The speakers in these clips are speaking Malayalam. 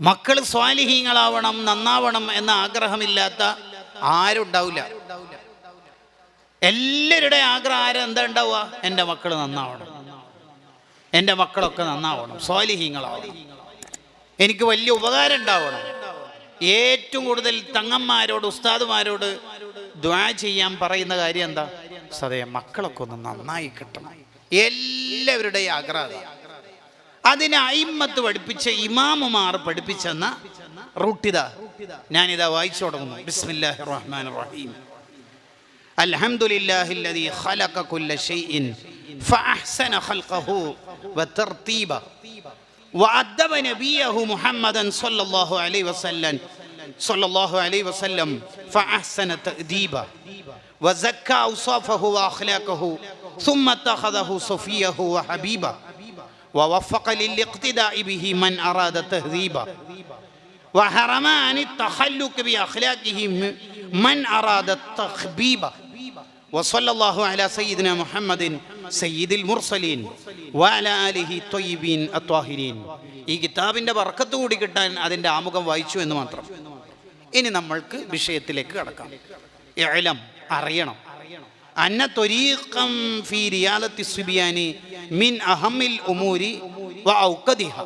മക്കൾ സ്വാലിഹീങ്ങളാവണം നന്നാവണം എന്ന ആഗ്രഹമില്ലാത്ത ആരും ഉണ്ടാവില്ല എല്ലാവരുടെ ആഗ്രഹം ആരും? എന്താ ഉണ്ടാവുക? എന്റെ മക്കൾ നന്നാവണം. എന്റെ മക്കളൊക്കെ നന്നാവണം സ്വാലിഹീങ്ങളാവണം. എനിക്ക് വലിയ ഉപകാരം ഉണ്ടാവണം. ഏറ്റവും കൂടുതൽ തങ്ങന്മാരോട് ഉസ്താദുമാരോട് ദ്വാ ചെയ്യാൻ പറയുന്ന കാര്യം എന്താ? സതേ മക്കളൊക്കെ ഒന്ന് നന്നായി കിട്ടണം. എല്ലാവരുടെയും ആഗ്രഹം. അതിനെ അയിമ്മത്ത് പഠിപ്പിച്ച ഇമാമുമാർ പഠിപ്പിച്ചെന്ന റൂട്ടിത ഞാനിതാ വായിച്ചു തുടങ്ങുന്നു ബിസ്മില്ലാഹി റഹ്മാൻ റഹീം الحمد لله الذي خلق كل شيء فأحسن خلقه وترتيبه وأدب نبيه محمدا صلى الله عليه وسلم صلى الله عليه وسلم فأحسن تأديبه وزكى أوصافه وأخلاقه ثم اتخذه صفيه وحبيبه ووفق للاقتداء به من أراد تهذيبه وحرم عن التخلق بأخلاقه من أراد التخبيب وصلى الله على سيدنا محمد سيد المرسلين وعلى آله الطيبين الطاهرين ഈ കിതാബിൻ്റെ വർക്കത്ത് കൂടി കിട്ടാൻ അതിൻ്റെ ആമുഖം വായിച്ചു എന്ന് മാത്രം ഇനി നമ്മൾക്ക് വിഷയത്തിലേക്ക് കടക്കാം ഇളം അറിയണം അന്ന തൊരീഖം ഫി റിയാലത്തി സുബിയാനി മിൻ അഹമ്മിൽ ഉമൂരി വ ഔക്കദിഹ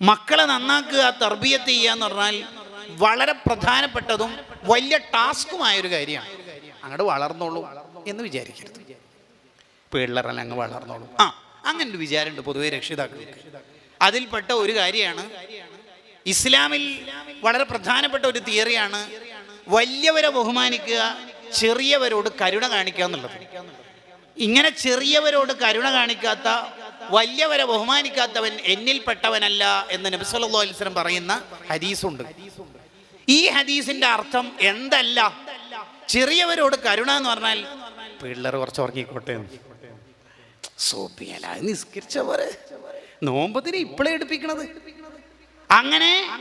മക്കളെ നന്നാക്കുക തർബീയത്ത് ചെയ്യുക എന്ന് പറഞ്ഞാൽ വളരെ പ്രധാനപ്പെട്ടതും വലിയ ടാസ്കുമായൊരു കാര്യമാണ്. അങ്ങോട്ട് വളർന്നോളൂ എന്ന് വിചാരിക്കരുത്. പിള്ളേരല്ല അങ്ങ് വളർന്നോളൂ. ആ അങ്ങനെ ഒരു വിചാരമുണ്ട് പൊതുവെ രക്ഷിതാക്കൾക്ക്. അതിൽപ്പെട്ട ഒരു കാര്യമാണ് ഇസ്ലാമിൽ വളരെ പ്രധാനപ്പെട്ട ഒരു തിയറിയാണ് വലിയവരെ ബഹുമാനിക്കുക ചെറിയവരോട് കരുണ കാണിക്കുക എന്നുള്ളത്. ഇങ്ങനെ ചെറിയവരോട് കരുണ കാണിക്കാത്ത വലിയവരെ ബഹുമാനിക്കാത്തവൻ എന്നിൽപ്പെട്ടവനല്ല എന്ന് നബി സല്ലല്ലാഹു അലൈഹി പറയുന്ന ഹദീസുണ്ട്. ഈ ഹദീസിന്റെ അർത്ഥം എന്തല്ല? ചെറിയവരോട് കരുണ എന്ന് പറഞ്ഞാൽ പിള്ളേർ കുറച്ച് ഉറങ്ങിക്കോട്ടെ എന്ന്. സോപ്പിയല നിസ്കരിച്ച പോലെ. നോമ്പത്തിന് ഇപ്പോഴേ എടുപ്പിക്കണത്. അങ്ങനെ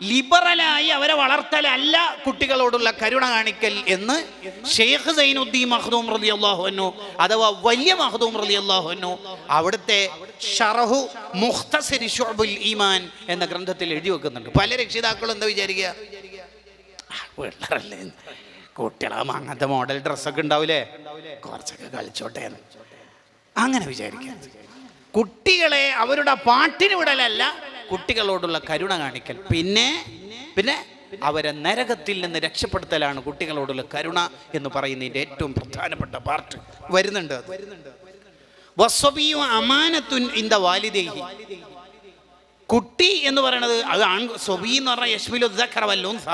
ലിബറലായി അവരെ വളർത്തലല്ല കുട്ടികളോടുള്ള കരുണ കാണിക്കൽ എന്ന് ഷെയ്ഖ് സൈനുദ്ദീൻ മഹദൂം റലി അള്ളാഹുനു അഥവാ വലിയ മഹദൂം റലി അള്ളാഹുനു അവിടുത്തെ ഷറഹു മുഖ്തസരി ഷുഅബുൽ ഈമാൻ എന്ന ഗ്രന്ഥത്തിൽ എഴുതി വെക്കുന്നുണ്ട്. പല രക്ഷിതാക്കളും എന്താ വിചാരിക്കുക "ആ, പിള്ളേരല്ലേ? കുട്ടികളാകുമ്പോൾ അങ്ങനത്തെ മോഡൽ ഡ്രസ്സൊക്കെ ഉണ്ടാവില്ലേ കുറച്ചൊക്കെ കളിച്ചോട്ടെ അങ്ങനെ വിചാരിക്കുക കുട്ടികളെ അവരുടെ പാട്ടിന് വിടലല്ല കുട്ടികളോടുള്ള കരുണ കാണിക്കൽ. പിന്നെ പിന്നെ അവരെ നരകത്തിൽ നിന്ന് രക്ഷപ്പെടുത്തലാണ് കുട്ടികളോടുള്ള കരുണ എന്ന് പറയുന്നതിന്റെ ഏറ്റവും പ്രധാനപ്പെട്ട പാർട്ട് വരുന്നുണ്ട് വസ്വബിയും അമാനത്തുൻ ഇന്ത വാലിദേഹി. കുട്ടി എന്ന് പറയുന്നത് അത് ആൺ സ്വബി എന്ന് പറഞ്ഞാൽ യശ്മിലുദ്ദഖറവല്ലോൻസ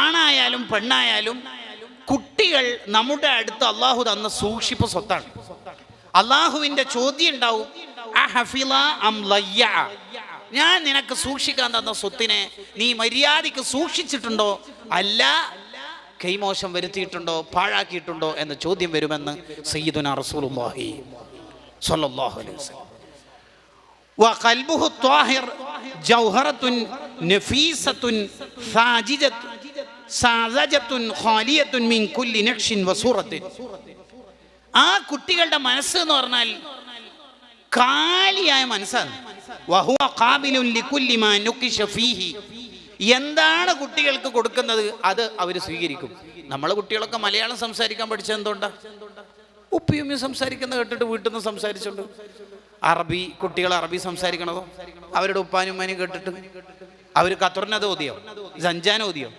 ആണായാലും പെണ്ണായാലും കുട്ടികൾ നമ്മുടെ അടുത്ത് അള്ളാഹു തന്ന സൂക്ഷിപ്പ് സ്വത്താണ്. അള്ളാഹുവിന്റെ ചോദ്യം ഉണ്ടാവും അം ലയ്യ? ഞാൻ നിനക്ക് സൂക്ഷിക്കാൻ തന്ന സ്വത്തിനെ നീ മര്യാദയ്ക്ക് സൂക്ഷിച്ചിട്ടുണ്ടോ? അല്ല. കൈമോശം വരുത്തിയിട്ടുണ്ടോ? പാഴാക്കിയിട്ടുണ്ടോ? എന്ന ചോദ്യം വരുമെന്ന് സയ്യിദുന റസൂലുള്ളാഹി സ്വല്ലല്ലാഹു അലൈഹി വസല്ലം. വഖൽബുഹു ത്വാഹിർ ജൗഹറത്തുൻ നഫീസത്തുൻ സാജിദത്തുൻ സാജത്തുൻ ഖാലിയത്തുൻ മിൻ കുല്ലി നഖ്ഷിൻ വസൂറത്തിൻ ആ കുട്ടികളുടെ മനസ്സ് എന്ന് പറഞ്ഞാൽ കാലിയായ മനസ്സാണ്. എന്താണ് കുട്ടികൾക്ക് കൊടുക്കുന്നത്? അത് അവർ സ്വീകരിക്കും. നമ്മളെ കുട്ടികളൊക്കെ മലയാളം സംസാരിക്കാൻ പഠിച്ചത് എന്തുകൊണ്ടാ? ഉപ്പിയുമ്മയും സംസാരിക്കുന്ന കേട്ടിട്ട് വീട്ടിൽ നിന്ന് സംസാരിച്ചുണ്ട്. അറബി കുട്ടികൾ അറബി സംസാരിക്കണതോ? അവരുടെ ഉപ്പാനും ഉമ്മാനും കേട്ടിട്ട്. അവർ ഖത്തറിനത് ഓതിയോ? സഞ്ചാൻ ഓതിയോ?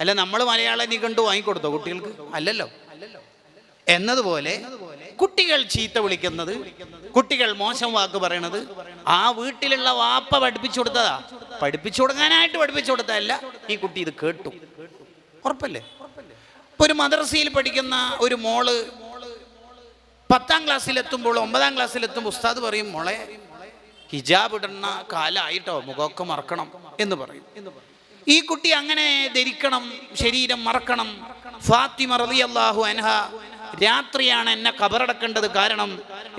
അല്ല നമ്മൾ മലയാളം നീ കണ്ടു വാങ്ങിക്കൊടുത്തോ കുട്ടികൾക്ക്? അല്ലല്ലോ. എന്നതുപോലെ കുട്ടികൾ ചീത്ത വിളിക്കുന്നത്? കുട്ടികൾ മോശം വാക്ക് പറയണത്? ആ വീട്ടിലുള്ള വാപ്പ പഠിപ്പിച്ചു കൊടുത്തതാ. പഠിപ്പിച്ചു കൊടുക്കാനായിട്ട് പഠിപ്പിച്ചു കൊടുത്തതല്ല. ഈ കുട്ടി ഇത് കേട്ടു. ഉറപ്പല്ലേ? ഇപ്പൊ ഒരു മദ്രസയിൽ പഠിക്കുന്ന ഒരു മോൾ പത്താം ക്ലാസ്സിലെത്തുമ്പോൾ ഒമ്പതാം ക്ലാസ്സിലെത്തുമ്പോൾ ഉസ്താദ് പറയും മോളെ ഹിജാബ് ഇടുന്ന കാലായിട്ടോ? മുഖമൊക്കെ മറക്കണം. എന്ന് പറയും. ഈ കുട്ടി അങ്ങനെ ധരിക്കണം ശരീരം മറക്കണം. ഫാത്തിമ റളിയല്ലാഹു അൻഹ രാത്രിയാണ് എന്നെ കബറടക്കേണ്ടത് കാരണം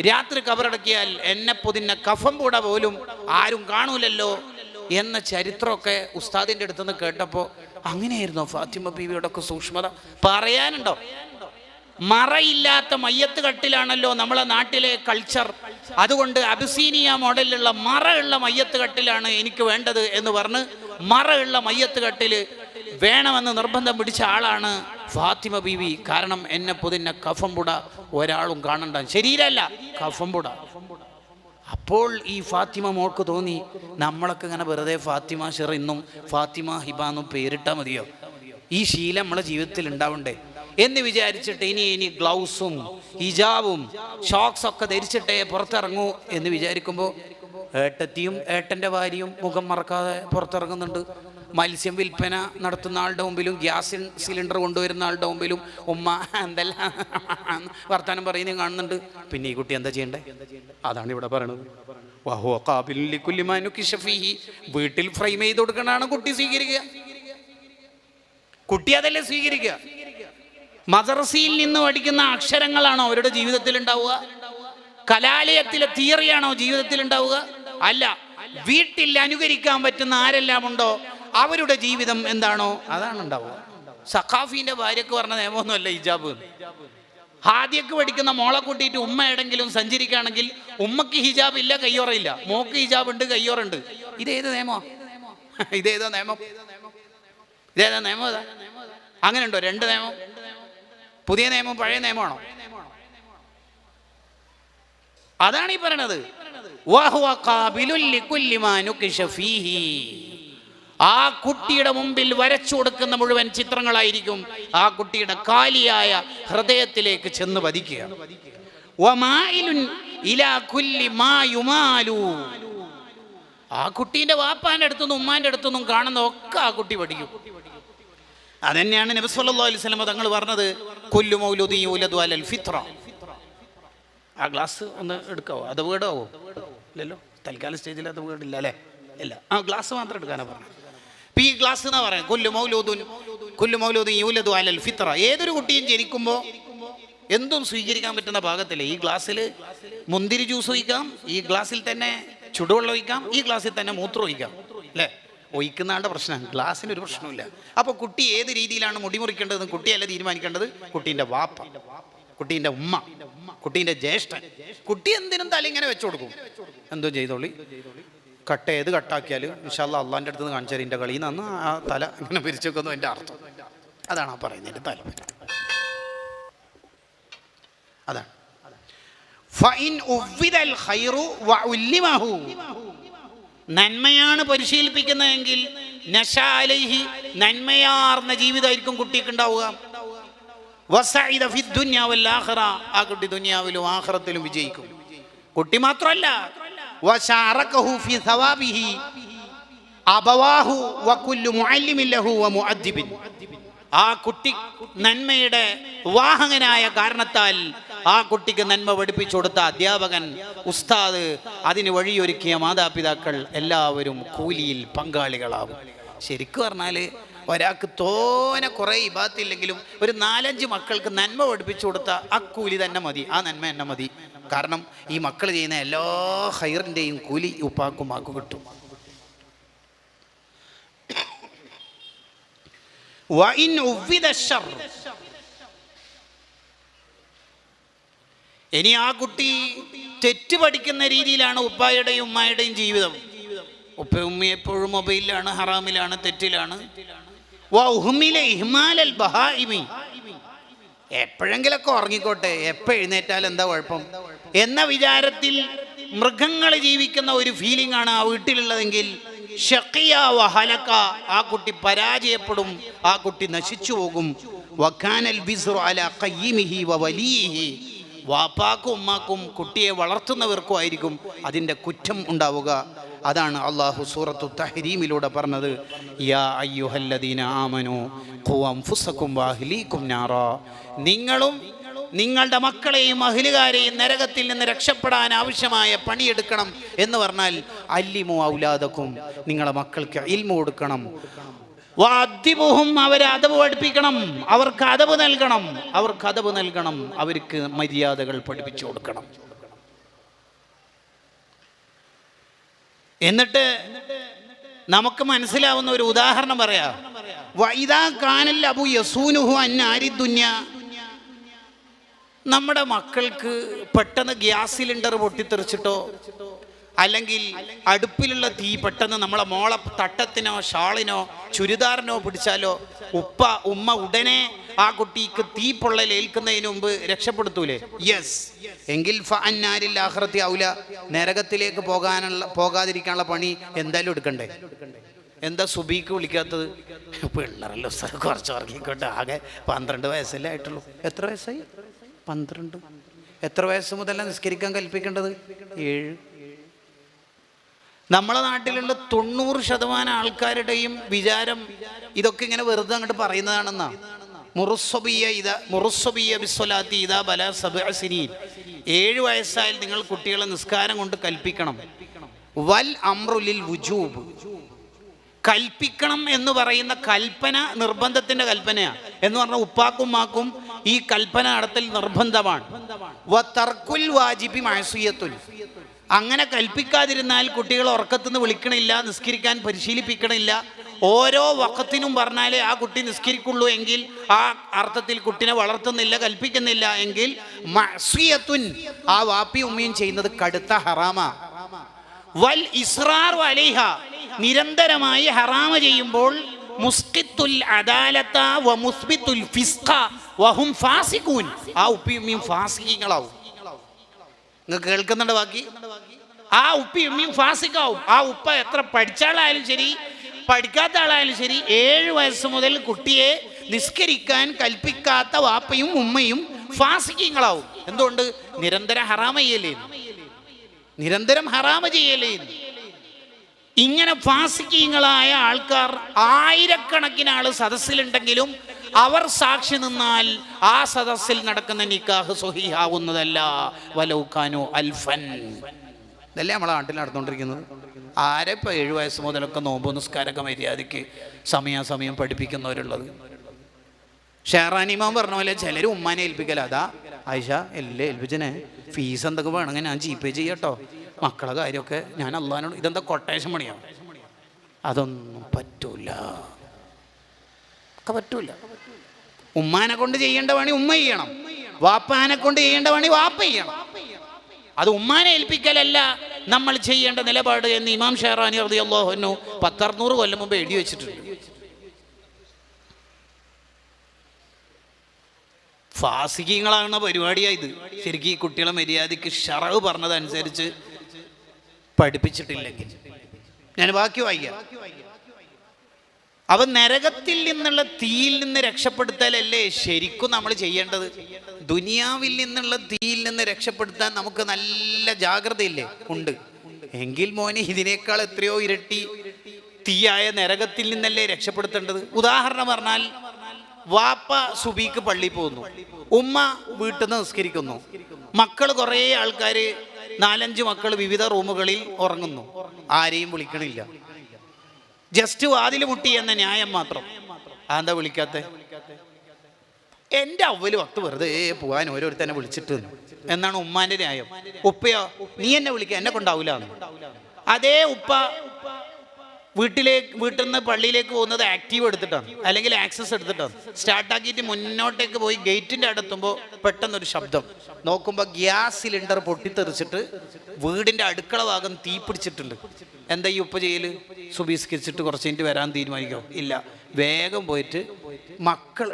രാത്രി കബറടക്കിയാൽ എന്നെ പൊതിന്ന കഫം കൂടെ പോലും ആരും കാണൂലല്ലോ എന്ന ചരിത്രമൊക്കെ ഉസ്താദിന്റെ അടുത്തുനിന്ന് കേട്ടപ്പോൾ അങ്ങനെയായിരുന്നോ ഫാത്തിമ ബീവിയുടെ ഒക്കെ സൂക്ഷ്മത. പറയാനുണ്ടോ? മറയില്ലാത്ത മയ്യത്ത് കട്ടിലാണല്ലോ നമ്മളെ നാട്ടിലെ കൾച്ചർ അതുകൊണ്ട് അബിസീനിയ മോഡലിലുള്ള മറയുള്ള മയ്യത്ത് കട്ടിലാണ് എനിക്ക് വേണ്ടത് എന്ന് പറഞ്ഞ് മറയുള്ള മയ്യത്ത് കട്ടിൽ വേണമെന്ന് നിർബന്ധം പിടിച്ച ആളാണ് ഫാത്തിമ ബീവി കാരണം എന്നെ പൊതിന്നെ കഫംപുട ഒരാളും കാണണ്ട ശരീരമല്ല കഫംപുട. അപ്പോൾ ഈ ഫാത്തിമ മോൾക്ക് തോന്നി നമ്മളൊക്കെ ഇങ്ങനെ വെറുതെ ഫാത്തിമ ഷെർ ഇന്നും ഫാത്തിമ ഹിബ എന്നും പേരിട്ടാൽ മതിയോ? ഈ ശീലം നമ്മളെ ജീവിതത്തിൽ ഉണ്ടാവണ്ടേ? എന്ന് വിചാരിച്ചിട്ട് ഇനി ഇനി ഗ്ലൗസും ഹിജാബും ഷോക്സ് ഒക്കെ ധരിച്ചിട്ടേ പുറത്തിറങ്ങൂ എന്ന് വിചാരിക്കുമ്പോൾ ഏട്ടത്തിയും ഏട്ടന്റെ ഭാര്യയും മുഖം മറക്കാതെ പുറത്തിറങ്ങുന്നുണ്ട്. മത്സ്യം വിൽപ്പന നടത്തുന്ന ആളുടെ മുമ്പിലും ഗ്യാസ് സിലിണ്ടർ കൊണ്ടുവരുന്ന ആളുടെ മുമ്പിലും ഉമ്മ എന്തെല്ലാം വർത്താനം പറയുന്നത് കാണുന്നുണ്ട്. പിന്നെ ഈ കുട്ടി എന്താ ചെയ്യണ്ടേ? അതാണ് ഇവിടെ പറയണത്. വഹുവ ഖാബിലുൻ ലിക്കുല്ലി മാ നുക്കിശ ഫീഹി. വീട്ടിൽ ഫ്രെയിം ചെയ്ത് കൊടുക്കണാണ് കുട്ടി സ്വീകരിക്കുക. കുട്ടി അതല്ലേ സ്വീകരിക്കുക. മദർസിയിൽ നിന്ന് പഠിക്കുന്ന അക്ഷരങ്ങളാണോ അവരുടെ ജീവിതത്തിൽ ഉണ്ടാവുക? കലാലയത്തിലെ തിയറിയാണോ ജീവിതത്തിൽ ഉണ്ടാവുക? അല്ല. വീട്ടിൽ അനുകരിക്കാൻ പറ്റുന്ന ആരെല്ലാം ഉണ്ടോ അവരുടെ ജീവിതം എന്താണോ അതാണ് ഉണ്ടാവുക സഖാഫിന്റെ ഭാര്യക്ക് പറഞ്ഞ നിയമമൊന്നുമല്ല ഹിജാബ്. ഹാദ്യക്ക് പഠിക്കുന്ന മോളെ കൂട്ടിയിട്ട് ഉമ്മ എവിടെങ്കിലും സഞ്ചരിക്കുകയാണെങ്കിൽ ഉമ്മക്ക് ഹിജാബ് ഇല്ല കയ്യോറയില്ല മോക്ക് ഹിജാബ് ഉണ്ട് കയ്യോറുണ്ട് ഇതേത് നിയമോ ഇതേതോ നിയമം ഇതേതാ നിയമം? ഇതാ അങ്ങനെ ഉണ്ടോ രണ്ട് നിയമം? പുതിയ നിയമം പഴയ നിയമമാണോ? അതാണ് ഈ പറയണത്. വഹുവ കാബിലുല്ലി കുല്ലിമാനു കിഷഫീഹി. ആ കുട്ടിയുടെ മുമ്പിൽ വരച്ചു കൊടുക്കുന്ന മുഴുവൻ ചിത്രങ്ങളായിരിക്കും ആ കുട്ടിയുടെ കാലിയായ ഹൃദയത്തിലേക്ക് ചെന്ന് പതിക്കുക. ആ കുട്ടീന്റെ വാപ്പാന്റെ അടുത്തുനിന്നും ഉമ്മാന്റെ അടുത്തുനിന്നും കാണുന്ന ഒക്കെ ആ കുട്ടി പഠിക്കും. അതന്നെയാണ് നബി സല്ലല്ലാഹു അലൈഹി വസല്ലം തങ്ങൾ പറഞ്ഞത് കുല്ലു മൗലൂദി യൂലദു അലൽ ഫിത്ര. ആ ഗ്ലാസ് ഒന്ന് എടുക്കാവോ? അത് വീടാവോ? ഇല്ലല്ലോ. തൽക്കാലം സ്റ്റേജിൽ അത് വീടില്ല അല്ലേ? ഇല്ല. ആ ഗ്ലാസ് മാത്രം എടുക്കാനാണ് പറഞ്ഞത്. ഈ ഗ്ലാസ് എന്നാ പറയാം? കൊല്ലു മൗലൂദുൻ കൊല്ലു മൗലൂദുൻ യൂലതു അലൽ ഫിത്ര. ഏതൊരു കുട്ടിയും ജനിക്കുമ്പോൾ എന്തും സ്വീകരിക്കാൻ പറ്റുന്ന പാകത്തില്ല ഈ ഗ്ലാസ്സിൽ മുന്തിരി ജ്യൂസ് ഒഴിക്കാം ഈ ഗ്ലാസ്സിൽ തന്നെ ചുടുവെള്ളം ഒഴിക്കാം ഈ ഗ്ലാസ്സിൽ തന്നെ മൂത്രം ഒഴിക്കാം. അല്ലേ? ഒഴിക്കുന്ന പ്രശ്നം. ഗ്ലാസ്സിന് ഒരു പ്രശ്നമില്ല അപ്പോൾ കുട്ടി ഏത് രീതിയിലാണ് മുടി മുറിക്കേണ്ടതെന്ന് കുട്ടിയല്ല തീരുമാനിക്കേണ്ടത്? കുട്ടീന്റെ വാപ്പ കുട്ടീന്റെ ഉമ്മ കുട്ടീന്റെ ജ്യേഷ്ഠൻ. കുട്ടി എന്തിനും തല ഇങ്ങനെ വെച്ചു കൊടുക്കും. എന്തോ ചെയ്തോളി? കട്ട് ചെയ്ത് കട്ടാക്കിയാൽ വിശാല അള്ളാന്റെ അടുത്ത് നിന്ന് കാണിച്ചാൽ എന്റെ കളിയിൽ നിന്ന് ആ തല ഇങ്ങനെ പിരിച്ചു വെക്കുന്നു എന്റെ അർത്ഥം. അതാണ് ആ പറയുന്നതിന്റെ താല്പര്യം അതാണ്. നന്മയാണ് പരിശീലിപ്പിക്കുന്നതെങ്കിൽ നശാലൈഹി നന്മയാർന്ന ജീവിതമായിരിക്കും കുട്ടിക്ക് ഉണ്ടാവുക. ആ കുട്ടി ദുനിയാവിലും ആഹ്റത്തിലും വിജയിക്കും. കുട്ടി മാത്രമല്ല മുഅല്ലിമില്ലഹു ആ കുട്ടി നന്മയുടെ വാഹകനായ കാരണത്താൽ ആ കുട്ടിക്ക് നന്മ പഠിപ്പിച്ചു കൊടുത്ത അധ്യാപകൻ ഉസ്താദ് അതിന് വഴിയൊരുക്കിയ മാതാപിതാക്കൾ എല്ലാവരും കൂലിയിൽ പങ്കാളികളാവും ശരിക്കും പറഞ്ഞാൽ ഒരാൾക്ക് തോനെ കുറേ ഇബാത്തില്ലെങ്കിലും ഒരു നാലഞ്ച് മക്കൾക്ക് നന്മ പഠിപ്പിച്ചു കൊടുത്ത ആ കൂലി തന്നെ മതി ആ നന്മ തന്നെ മതി. കാരണം ഈ മക്കൾ ചെയ്യുന്ന എല്ലാ ഹൈറിന്റെയും കൂലി ഉപ്പാക്കും ആക്കും കിട്ടും. ഇനി ആ കുട്ടി തെറ്റ് പഠിക്കുന്ന രീതിയിലാണ് ഉപ്പായുടെയും ഉമ്മായുടെയും ജീവിതം ഉപ്പ ഉമ്മ എപ്പോഴും മൊബൈലിലാണ് ഹറാമിലാണ് തെറ്റിലാണ്. എപ്പോഴെങ്കിലൊക്കെ ഉറങ്ങിക്കോട്ടെ എപ്പോൾ എഴുന്നേറ്റാൽ എന്താ കുഴപ്പം എന്ന വിചാരത്തിൽ മൃഗങ്ങൾ ജീവിക്കുന്ന ഒരു ഫീലിംഗ് ആണ് ആ വീട്ടിലുള്ളതെങ്കിൽ വ ആ കുട്ടി പരാജയപ്പെടും ആ കുട്ടി നശിച്ചു പോകും. വാപ്പാക്കും ഉമ്മാക്കും കുട്ടിയെ വളർത്തുന്നവർക്കും ആയിരിക്കും അതിന്റെ കുറ്റം ഉണ്ടാവുക. അതാണ് അള്ളാഹു സൂറത്തു തഹരീമിലൂടെ പറഞ്ഞത് യാ അയ്യുഹല്ലദീന ആമനു ഖു അൻഫുസകും വാഹ്ലീകും നാറ. നിങ്ങളും നിങ്ങളുടെ മക്കളെയും അഹിലുകാരെയും നരകത്തിൽ നിന്ന് രക്ഷപ്പെടാൻ ആവശ്യമായ പണിയെടുക്കണം എന്ന് പറഞ്ഞാൽ അല്ലിമോ ഔലാദക്കും നിങ്ങളുടെ മക്കൾക്ക് ഇൽമു കൊടുക്കണം. വാദ്യമുഹും അവരെ അതവ് പഠിപ്പിക്കണം അവർക്ക് അതവ് നൽകണം അവർക്ക് അതവ് നൽകണം അവർക്ക് മര്യാദകൾ പഠിപ്പിച്ചു കൊടുക്കണം. എന്നിട്ട് നമുക്ക് മനസ്സിലാവുന്ന ഒരു ഉദാഹരണം പറയാം. വൈദാ കാനൽ അബു യസൂനുഹു അന്നാരി ദുന്യ നമ്മുടെ മക്കൾക്ക് പെട്ടെന്ന് ഗ്യാസ് സിലിണ്ടർ പൊട്ടിത്തെറിച്ചിട്ടോ അല്ലെങ്കിൽ അടുപ്പിലുള്ള തീ പെട്ടെന്ന് നമ്മളെ മോളെ തട്ടത്തിനോ ഷാളിനോ ചുരിദാറിനോ പിടിച്ചാലോ ഉപ്പ ഉമ്മ ഉടനെ ആ കുട്ടിക്ക് തീ പൊള്ളൽ ഏൽക്കുന്നതിന് മുമ്പ് രക്ഷപ്പെടുത്തൂലേ? യെസ് എങ്കിൽ ഫഅന്നാരിൽ ആഖിറത്തി ഔല നരകത്തിലേക്ക് പോകാനുള്ള പോകാതിരിക്കാനുള്ള പണി എന്തായാലും എടുക്കണ്ടേ? എന്താ സുബീക്ക് വിളിക്കാത്തത്? പിള്ളേരല്ലോ കുറച്ച് ഉറങ്ങിക്കോട്ടെ ആകെ പന്ത്രണ്ട് വയസ്സല്ലേ ആയിട്ടുള്ളൂ. എത്ര വയസ്സായി? പന്ത്രണ്ട്. എത്ര വയസ്സ് മുതലാണ് നിസ്കരിക്കാൻ കൽപ്പിക്കേണ്ടത്? ഏഴ്. നമ്മളെ നാട്ടിലുള്ള തൊണ്ണൂറ് ശതമാനം ആൾക്കാരുടെയും വിചാരം ഇതൊക്കെ ഇങ്ങനെ വെറുതെ അങ്ങോട്ട് പറയുന്നതാണെന്നാ. മുറുസ്വബിയ ഇത മുറുസ്വബിയ ബിസ്വലാത്തി ഇതാ ബല സബിൻ ഏഴ് വയസ്സായാൽ നിങ്ങൾ കുട്ടികളെ നിസ്കാരം കൊണ്ട് കൽപ്പിക്കണം. വൽ അമ്രുലിൽ വുജൂബ്. കൽപ്പിക്കണം എന്ന് പറയുന്ന കൽപ്പന നിർബന്ധത്തിന്റെ കൽപ്പനയാണ് എന്ന് പറഞ്ഞാൽ ഉപ്പാക്കും ഉമ്മാക്കും ഈ കൽപ്പന നടത്തൽ നിർബന്ധമാണ്. വാജിബി അങ്ങനെ കൽപ്പിക്കാതിരുന്നാൽ കുട്ടികൾ ഉറക്കത്തുനിന്ന് വിളിക്കണില്ല നിസ്കരിക്കാൻ പരിശീലിപ്പിക്കണില്ല. ഓരോ വക്കത്തിനും പറഞ്ഞാലേ ആ കുട്ടി നിസ്കരിക്കുള്ളൂ എങ്കിൽ ആ അർത്ഥത്തിൽ കുട്ടിനെ വളർത്തുന്നില്ല കൽപ്പിക്കുന്നില്ല എങ്കിൽ ആ വാപ്പി ഉമ്മയും ചെയ്യുന്നത് കടുത്ത ഹറാമ. വൽ ഇസ്രാർ അലിഹ. നിരന്തരമായി ഹറാമ ചെയ്യുമ്പോൾ മുസ്കിത്തുൽ അദാലത്ത വ ഫിസ്ഖ വഹും ഫാസിഖൂൻ. ആ ഉപ്പിയും ഫാസിഖീങ്ങളാവും നിങ്ങൾ കേൾക്കുന്നുണ്ട് ബാക്കി? ആ ഉപ്പി ഉമ്മയും ഫാസിക്കാവും ആ ഉപ്പ എത്ര പഠിച്ച ആളായാലും ശരി പഠിക്കാത്ത ആളായാലും ശരി ഏഴ് വയസ്സ് മുതൽ കുട്ടിയെ നിസ്കരിക്കാൻ കൽപ്പിക്കാത്ത വാപ്പയും ഉമ്മയും ഫാസിക്കിങ്ങളാവും എന്തുകൊണ്ട്? നിരന്തരം ഹറാമ ചെയ്യലേ നിരന്തരം ഹറാമ ചെയ്യലേ ഇങ്ങനെ ഫാസിക്കീങ്ങളായ ആൾക്കാർ ആയിരക്കണക്കിന് ആൾ സദസ്സിലുണ്ടെങ്കിലും അവർ സാക്ഷി നിന്നാൽ ആ സദസ്സിൽ നടക്കുന്ന നിക്കാഹ് സ്വഹീഹാവുന്നതല്ല. വലൗക്കാനോ അൽഫൻ. ഇതല്ലേ നമ്മളെ നാട്ടിൽ നടന്നുകൊണ്ടിരിക്കുന്നത്? ആരെ ഇപ്പോൾ ഏഴു വയസ്സ് മുതലൊക്കെ നോമ്പ് നിസ്കാരമൊക്കെ മര്യാദയ്ക്ക് സമയാസമയം പഠിപ്പിക്കുന്നവരുള്ളത്? ഷെഹറാനിമാൻ പറഞ്ഞ പോലെ ചിലർ ഉമ്മാനെ ഏൽപ്പിക്കല. അതാ ആയിഷ എല്ലാം ഏൽപ്പിച്ചനെ. ഫീസ് എന്തൊക്കെ വേണമെങ്കിൽ ഞാൻ ജി പേ ചെയ്യട്ടോ മക്കളെ കാര്യമൊക്കെ ഞാൻ അള്ളഹാനോട് ഇതെന്താ കൊട്ടേഷൻ പണിയാണ് അതൊന്നും പറ്റൂല. പറ്റൂല. ഉമ്മാനെ കൊണ്ട് ചെയ്യേണ്ട പണി ഉമ്മ ചെയ്യണം. വാപ്പാനെ കൊണ്ട് ചെയ്യേണ്ട പണി വാപ്പ ചെയ്യണം. അത് ഉമ്മാനെ ഏൽപ്പിക്കലല്ല നമ്മൾ ചെയ്യേണ്ട നിലപാട് എന്ന് ഇമാം ഷെഹറാനി റതി അള്ളാഹുനു പത്തറുന്നൂറ് കൊല്ലം മുമ്പ് എഴുതി വെച്ചിട്ടുണ്ട്. ഫാസികങ്ങളാകുന്ന ഇത്. ശരിക്കും ഈ കുട്ടികളെ മര്യാദയ്ക്ക് ഷറവ് പറഞ്ഞതനുസരിച്ച് പഠിപ്പിച്ചിട്ടില്ലെങ്കിൽ. ഞാൻ ബാക്കി വായിക്കാം. അവൻ നരകത്തിൽ നിന്നുള്ള തീയിൽ നിന്ന് രക്ഷപ്പെടുത്താലല്ലേ ശരിക്കും നമ്മൾ ചെയ്യേണ്ടത്? ദുനിയാവിൽ നിന്നുള്ള തീയിൽ നിന്ന് രക്ഷപ്പെടുത്താൻ നമുക്ക് നല്ല ജാഗ്രതയില്ലേ? ഉണ്ട്. എങ്കിൽ മോനെ ഇതിനേക്കാൾ എത്രയോ ഇരട്ടി തീയായ നരകത്തിൽ നിന്നല്ലേ രക്ഷപ്പെടുത്തേണ്ടത്? ഉദാഹരണം പറഞ്ഞാൽ വാപ്പ സുബീക്ക് പള്ളി പോകുന്നു. ഉമ്മ വീട്ടിൽ നിന്ന് നിസ്കരിക്കുന്നു. മക്കൾ കുറേ ആൾക്കാർ നാലഞ്ച് മക്കൾ വിവിധ റൂമുകളിൽ ഉറങ്ങുന്നു. ആരെയും വിളിക്കണില്ല. ജസ്റ്റ് വാതിൽ മുട്ടി എന്ന ന്യായം മാത്രം. അതെന്താ വിളിക്കാത്ത? എന്റെ അവൽ വക്ത് വെറുതെ പോവാൻ ഓരോരുത്തരെ വിളിച്ചിട്ട്. എന്നാണ് ഉമ്മാന്റെ ന്യായം. ഉപ്പയോ നീ എന്നെ വിളിക്കുക എന്നെ കൊണ്ടാവൂല അതേ ഉപ്പ വീട്ടിലേക്ക് വീട്ടിൽ നിന്ന് പള്ളിയിലേക്ക് പോകുന്നത് ആക്റ്റീവ് എടുത്തിട്ടാണ്. അല്ലെങ്കിൽ ആക്സസ് എടുത്തിട്ടാണ്. സ്റ്റാർട്ടാക്കിയിട്ട് മുന്നോട്ടേക്ക് പോയി ഗേറ്റിന്റെ അടുത്തുമ്പോൾ പെട്ടെന്നൊരു ശബ്ദം. നോക്കുമ്പോൾ ഗ്യാസ് സിലിണ്ടർ പൊട്ടിത്തെറിച്ചിട്ട് വീടിന്റെ അടുക്കള ഭാഗം തീ പിടിച്ചിട്ടുണ്ട്. എന്താ ഈ ഉപ്പ ചെയ്യൽ? സുബീസ്കരിച്ചിട്ട് കുറച്ച് കഴിഞ്ഞിട്ട് വരാൻ തീരുമാനിക്കോ? ഇല്ല. വേഗം പോയിട്ട് മക്കൾ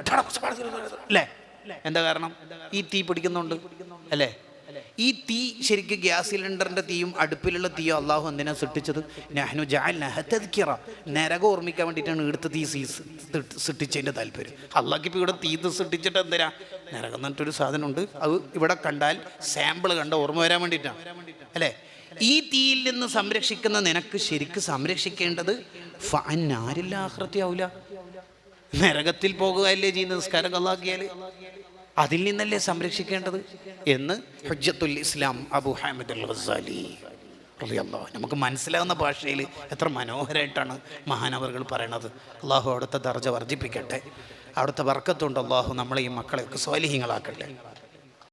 അല്ലേ? എന്താ കാരണം? ഈ തീ പിടിക്കുന്നുണ്ട്. അല്ലേ? ഈ തീ ശരിക്കും ഗ്യാസ് സിലിണ്ടറിന്റെ തീയും അടുപ്പിലുള്ള തീയും അള്ളാഹു എന്തിനാ സൃഷ്ടിച്ചത്? ഞാനു ജാലിറ നരക ഓർമ്മിക്കാൻ വേണ്ടിയിട്ടാണ് ഇവിടുത്തെ തീ സീ സൃഷ്ടിച്ചതിന്റെ താല്പര്യം. അള്ളാഹ്ക്ക് ഇപ്പോൾ ഇവിടെ തീ സൃഷ്ടിച്ചിട്ട് എന്തിനാ? നരകം എന്നിട്ടൊരു സാധനമുണ്ട്. അത് ഇവിടെ കണ്ടാൽ സാമ്പിൾ കണ്ട ഓർമ്മ വരാൻ വേണ്ടിയിട്ടാണ്. അല്ലേ? ഈ തീയിൽ നിന്ന് സംരക്ഷിക്കുന്ന നിനക്ക് ശരിക്ക് സംരക്ഷിക്കേണ്ടത് ആരില്ല ആഹൃത്യാവൂല നരകത്തിൽ പോകുക അല്ലേ ചെയ്യുന്ന നിസ്കാരം കള്ളാക്കിയാൽ അതിൽ നിന്നല്ലേ സംരക്ഷിക്കേണ്ടത് എന്ന് ഹജ്ജത്തുൽ ഇസ്ലാം അബു ഹാമിദ് അൽ റളിയല്ലാഹു നമുക്ക് മനസ്സിലാകുന്ന ഭാഷയിൽ എത്ര മനോഹരമായിട്ടാണ് മഹാനവറുകൾ പറയണത്. അള്ളാഹു അവിടുത്തെ ദർജ വർദ്ധിപ്പിക്കട്ടെ. അവിടുത്തെ വർക്കത്തുണ്ട് അള്ളാഹു നമ്മളെ ഈ മക്കളെയൊക്കെ സ്വാലിഹ്യങ്ങളാക്കട്ടെ